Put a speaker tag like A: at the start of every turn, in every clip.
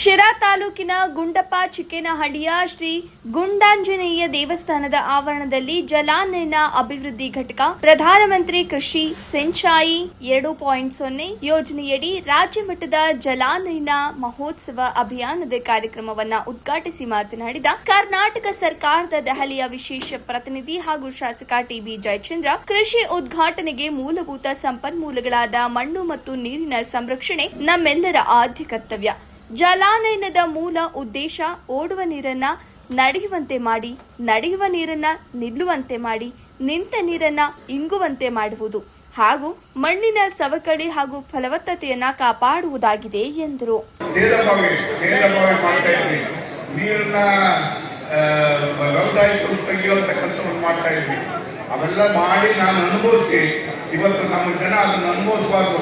A: ಶಿರಾ ತಾಲೂಕಿನ ಗುಂಡಪ್ಪ ಚಿಕ್ಕೇನಹಳ್ಳಿಯ ಶ್ರೀ ಗುಂಡಾಂಜನೇಯ ದೇವಸ್ಥಾನದ ಆವರಣದಲ್ಲಿ ಜಲಾನಯನ ಅಭಿವೃದ್ಧಿ ಘಟಕ, ಪ್ರಧಾನಮಂತ್ರಿ ಕೃಷಿ ಸಿಂಚಾಯಿ ಎರಡು ಪಾಯಿಂಟ್ ಸೊನ್ನೆ ಯೋಜನೆಯಡಿ ರಾಜ್ಯ ಮಟ್ಟದ ಜಲಾನಯನ ಮಹೋತ್ಸವ ಅಭಿಯಾನದ ಕಾರ್ಯಕ್ರಮವನ್ನು ಉದ್ಘಾಟಿಸಿ ಮಾತನಾಡಿದ ಕರ್ನಾಟಕ ಸರ್ಕಾರದ ದೆಹಲಿಯ ವಿಶೇಷ ಪ್ರತಿನಿಧಿ ಹಾಗೂ ಶಾಸಕ ಟಿಬಿ ಜಯಚಂದ್ರ, ಕೃಷಿ ಉದ್ಘಾಟನೆಗೆ ಮೂಲಭೂತ ಸಂಪನ್ಮೂಲಗಳಾದ ಮಣ್ಣು ಮತ್ತು ನೀರಿನ ಸಂರಕ್ಷಣೆ ನಮ್ಮೆಲ್ಲರ ಆದ್ಯ ಕರ್ತವ್ಯ. ಜಲಾನಯನದ ಮೂಲ ಉದ್ದೇಶ ಓಡುವ ನೀರನ್ನ ನಡೆಯುವಂತೆ ಮಾಡಿ, ನಡೆಯುವ ನೀರನ್ನ ನಿಲ್ಲುವಂತೆ ಮಾಡಿ, ನಿಂತ ನೀರನ್ನ ಇಂಗುವಂತೆ ಮಾಡುವುದು ಹಾಗೂ ಮಣ್ಣಿನ ಸವಕಳಿ ಹಾಗೂ ಫಲವತ್ತತೆಯನ್ನ ಕಾಪಾಡುವುದಾಗಿದೆ ಎಂದರು.
B: ಅವೆಲ್ಲ ಮಾಡಿ ನಾನು ಅನುಭವಿಸಿ ಇವತ್ತು ನಮ್ಮ ಜನ ಅದನ್ನು ಅನುಭವಿಸಬಾರ್ದು.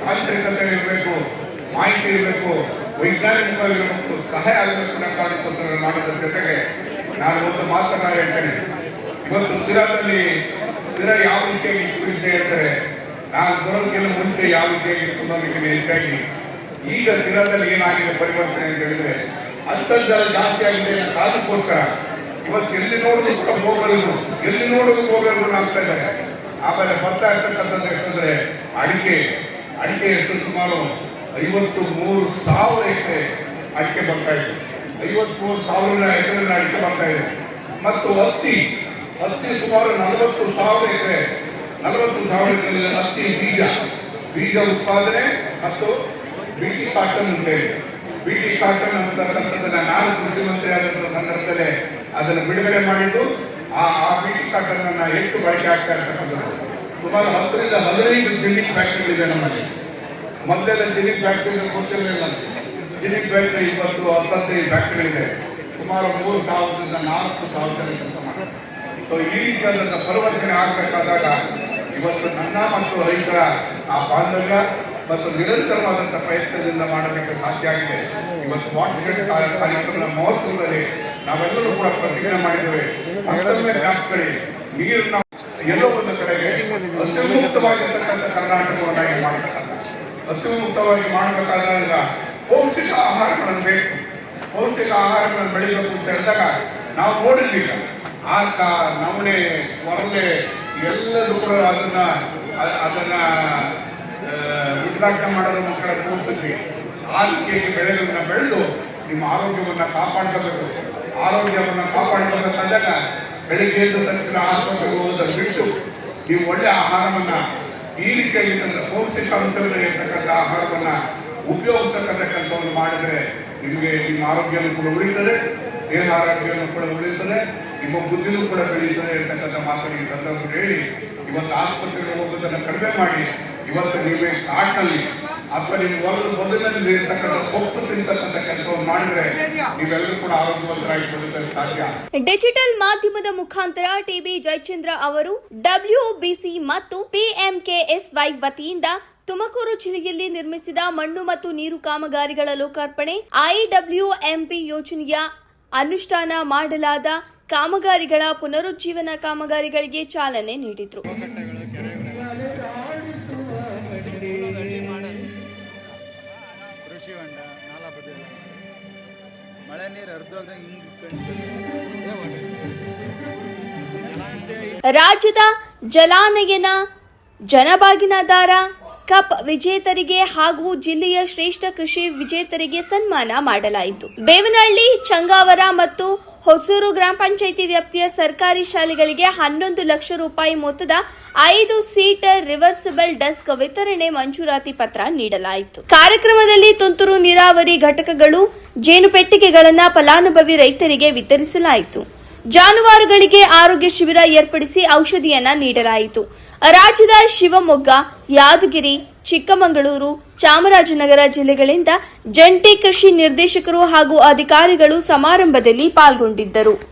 B: ತಾಂತ್ರಿಕತೆ ಇರಬೇಕು, ಮಾಹಿತಿ ಇರಬೇಕು. ವೈಜ್ಞಾನಿಕವಾಗಿರಬೇಕು ಸಹಾಯ ಆಗಬೇಕು ಕಾರಣಕ್ಕೋಸ್ಕರ ಮಾಡೋದ್ರ ಜೊತೆಗೆ ನಾನು ಒಂದು ಮಾತನ್ನ ಹೇಳ್ತೇನೆ. ಇವತ್ತು ಸ್ಥಿರದಲ್ಲಿ ಸ್ಥಿರ ಯಾವ ರೀತಿಯಾಗಿ ಇಟ್ಕೊಂಡಿದ್ದೆ ಅಂದರೆ, ನಾನು ಬರೋದಕ್ಕಿಂತ ಮುಂಚೆ ಯಾವ ರೀತಿಯಾಗಿ ಇಟ್ಕೊಂಡು ಹೆಚ್ಚಾಗಿ ಈಗ ಸ್ಥಿರದಲ್ಲಿ ಏನಾಗಿದೆ ಪರಿವರ್ತನೆ ಅಂತ ಹೇಳಿದ್ರೆ ಅಂತರ್ಜಲ ಜಾಸ್ತಿ ಆಗಿದೆ ಕಾರಣಕ್ಕೋಸ್ಕರ ಇವತ್ತು ಎಲ್ಲಿ ನೋಡಿದ್ರು ಕೂಡ ಹೋಗಲು ಎಲ್ಲಿ ನೋಡಿದ್ರು ಹೋಗಲು ಆಗ್ತಾ ಇದ್ದಾರೆ. ಆಮೇಲೆ ಬರ್ತಾ ಇರ್ತಕ್ಕಂಥದ್ದು ಎಷ್ಟಂದ್ರೆ ಅಡಿಕೆ ಅಡಿಕೆ ಎಷ್ಟು ಸುಮಾರು ಐವತ್ತು ಮೂರು ಸಾವಿರ ಎಕರೆ ಅಡಿಕೆ ಬರ್ತಾ ಇದೆ. ಐವತ್ಮೂರು ಸಾವಿರ ಎಕರೆ ಅಡಿಕೆ ಬರ್ತಾ ಇದೆ. ಮತ್ತು ಹತ್ತಿ ಹತ್ತಿ ಸುಮಾರು ನಲವತ್ತು ಸಾವಿರ ಎಕರೆ, ನಲವತ್ತು ಸಾವಿರ ಎಕರೆ ಹತ್ತಿ ಬೀಜ ಬೀಜ ಉತ್ಪಾದನೆ ಮತ್ತು ಬಿಟಿ ಕಾಟನ್ ಅಂತ ಇದೆ. ಬಿಟಿ ಕಾಟನ್ ಅಂತಕ್ಕಂಥದ್ದನ್ನ ನಾನು ಕೃಷಿ ಮಂತ್ರಿ ಆದಂತಹ ಸಂದರ್ಭದಲ್ಲಿ ಅದನ್ನು ಬಿಡುಗಡೆ ಮಾಡಿದ್ದು, ಆ ಆ ಬಿಟಿ ಕಾಟನ್ ಅನ್ನ ಹೆಚ್ಚು ಬಳಕೆ ಆಗ್ತಾ ಇರ್ತಕ್ಕಂಥದ್ದು. ಸುಮಾರು ಹತ್ತರಿಂದ ಹದಿನೈದು ಬಿಲ್ಡಿಂಗ್ ಫ್ಯಾಕ್ಟರಿಗಳಿದೆ ನಮ್ಮಲ್ಲಿ. ಮೊದಲೆಲ್ಲ ಜಿನಿಕ್ ಫ್ಯಾಕ್ಟರಿ ಗೊತ್ತಿರಲಿಲ್ಲ ಜಿನಿಕ್ ಫ್ಯಾಕ್ಟರಿ ಇಪ್ಪತ್ತು ಹತ್ತತ್ತೈದು ಇದೆ ಸುಮಾರು ಮೂರು ಸಾವಿರದಿಂದ ನಾಲ್ಕು ಸಾವಿರ ಕೆಲಸ ಮಾಡ್ತಾರೆ. ಸೊ ಈ ಕಾಲದ ಪರಿವರ್ತನೆ ಆಗಬೇಕಾದಾಗ ಇವತ್ತು ನನ್ನ ಮತ್ತು ರೈತರ ಆ ಬಾಂಧವ್ಯ ಮತ್ತು ನಿರಂತರವಾದಂಥ ಪ್ರಯತ್ನದಿಂದ ಮಾಡೋದಕ್ಕೆ ಸಾಧ್ಯ ಆಗಿದೆ. ಇವತ್ತು ವಾಟರ್ ಕಾರ್ಯಕ್ರಮದ ಮಹೋತ್ಸವದಲ್ಲಿ ನಾವೆಲ್ಲರೂ ಕೂಡ ಪ್ರತಿಜ್ಞೆ ಮಾಡಿದ್ದೇವೆ. ಮತ್ತೊಮ್ಮೆ ಜ್ಞಾಪಕಳಿ ನೀರನ್ನ ಎಲ್ಲೋ ಒಂದು ಕಡೆಗೆ ಅತ್ಯಮುಕ್ತವಾಗಿರ್ತಕ್ಕಂಥ ಕರ್ನಾಟಕ ಹಸಿಮುಕ್ತವಾಗಿ ಮಾಡಬೇಕಾದಾಗ ಪೌಷ್ಟಿಕ ಆಹಾರಗಳನ್ನು ಬೇಕು. ಪೌಷ್ಟಿಕ ಆಹಾರಗಳನ್ನು ಬೆಳಿಬೇಕು ಅಂತ ಹೇಳಿದಾಗ ನಾವು ನೋಡಿರ್ಲಿಲ್ಲ. ಆರ್ಕ ನವಣೆ ಕೊರಲೆ ಎಲ್ಲದೂ ಕೂಡ ಅದನ್ನ ಅದನ್ನ ಆ, ಉದ್ಘಾಟನೆ ಮಾಡೋದ್ರ ಮಕ್ಕಳ ತೋರಿಸಿದ್ವಿ ಆರೋಗ್ಯಕ್ಕೆ ಬೆಳೆಗಳನ್ನ ಬೆಳೆದು ನಿಮ್ಮ ಆರೋಗ್ಯವನ್ನು ಕಾಪಾಡ್ಕೋಬೇಕು. ಆರೋಗ್ಯವನ್ನು ಕಾಪಾಡ್ಕೋಬೇಕಂದಾಗ ಬೆಳಿಗ್ಗೆ ತಕ್ಷಣ ಆಸ್ಪತ್ರೆಗೆ ಹೋಗೋದನ್ನು ಬಿಟ್ಟು ನೀವು ಒಳ್ಳೆ ಆಹಾರವನ್ನ ಈ ರೀತಿಯಾಗಿ ತಂದ್ರೆ ಪೌಷ್ಟಿಕ ಅಂಶಗಳು ಇರ್ತಕ್ಕಂಥ ಆಹಾರವನ್ನು ಉಪಯೋಗಿಸ್ತಕ್ಕಂಥ ಕೆಲಸವನ್ನು ಮಾಡಿದರೆ ನಿಮಗೆ ನಿಮ್ಮ ಆರೋಗ್ಯನೂ ಕೂಡ ಉಳಿತದೆ ದೇಹ ಆರೋಗ್ಯನೂ ಕೂಡ ಉಳಿತದೆ, ನಿಮ್ಮ ಬುದ್ಧಿನೂ ಕೂಡ ಬೆಳೆಯುತ್ತದೆ ಇರ್ತಕ್ಕಂಥ ಮಾತನ್ನು ಈ ಸಂದರ್ಭದಲ್ಲಿ ಹೇಳಿ, ಇವತ್ತು ಆಸ್ಪತ್ರೆಗೆ ಹೋಗೋದನ್ನು ಕಡಿಮೆ ಮಾಡಿ, ಇವತ್ತು ನೀವೇ ಕಾಟ್ನಲ್ಲಿ ಅಥವಾ ಮೊದಲಿನಲ್ಲಿ ಕೆಲಸವನ್ನು ಮಾಡಿದ್ರೆ ನೀವೆಲ್ಲರೂ ಕೂಡ ಆರೋಗ್ಯವಂತರಾಗಿ ಸಾಧ್ಯ.
A: ಡಿಜಿಟಲ್ ಮಾಧ್ಯಮದ ಮುಖಾಂತರ ಟಿಬಿ ಜಯಚಂದ್ರ ಅವರು ಡಬ್ಲ್ಯೂಬಿಸಿ ಮತ್ತು ಪಿಎಂಕೆಎಸ್ವೈ ವತಿಯಿಂದ ತುಮಕೂರು ಜಿಲ್ಲೆಯಲ್ಲಿ ನಿರ್ಮಿಸಿದ ಮಣ್ಣು ಮತ್ತು ನೀರು ಕಾಮಗಾರಿಗಳ ಲೋಕಾರ್ಪಣೆ ಐಡಬ್ಲ್ಯೂಎಂಪಿ ಯೋಜನೆಯ ಅನುಷ್ಠಾನ ಮಾಡಲಾದ ಕಾಮಗಾರಿಗಳ ಪುನರುಜ್ಜೀವನ ಕಾಮಗಾರಿಗಳಿಗೆ ಚಾಲನೆ ನೀಡಿದರು. ರಾಜ್ಯದ ಜಲಾನಯನ ಜನಬಾಗಿನದಾರ ಕಪ್ ವಿಜೇತರಿಗೆ ಹಾಗೂ ಜಿಲ್ಲೆಯ ಶ್ರೇಷ್ಠ ಕೃಷಿ ವಿಜೇತರಿಗೆ ಸನ್ಮಾನ ಮಾಡಲಾಯಿತು. ಬೇವನಹಳ್ಳಿ, ಚಂಗಾವರ ಮತ್ತು ಹೊಸೂರು ಗ್ರಾಮ ಪಂಚಾಯಿತಿ ವ್ಯಾಪ್ತಿಯ ಸರ್ಕಾರಿ ಶಾಲೆಗಳಿಗೆ ಹನ್ನೊಂದು ಲಕ್ಷ ರೂಪಾಯಿ ಮೊತ್ತದ ಐದು ಸೀಟರ್ ರಿವರ್ಸಿಬಲ್ ಡೆಸ್ಕ್ ವಿತರಣೆ ಮಂಜೂರಾತಿ ಪತ್ರ ನೀಡಲಾಯಿತು. ಕಾರ್ಯಕ್ರಮದಲ್ಲಿ ತುಂತುರು ನೀರಾವರಿ ಘಟಕಗಳು, ಜೇನು ಪೆಟ್ಟಿಗೆಗಳನ್ನ ಫಲಾನುಭವಿ ರೈತರಿಗೆ ವಿತರಿಸಲಾಯಿತು. ಜಾನುವಾರುಗಳಿಗೆ ಆರೋಗ್ಯ ಶಿಬಿರ ಏರ್ಪಡಿಸಿ ಔಷಧಿಯನ್ನ ನೀಡಲಾಯಿತು. ರಾಜ್ಯದ ಶಿವಮೊಗ್ಗ ಯಾದಗಿರಿ ಚಿಕ್ಕಮಗಳೂರು ಚಾಮರಾಜನಗರ ಜಿಲ್ಲೆಗಳಿಂದ ಜಂಟಿ ಕೃಷಿ ನಿರ್ದೇಶಕರು ಹಾಗೂ ಅಧಿಕಾರಿಗಳು ಸಮಾರಂಭದಲ್ಲಿ ಪಾಲ್ಗೊಂಡಿದ್ದರು.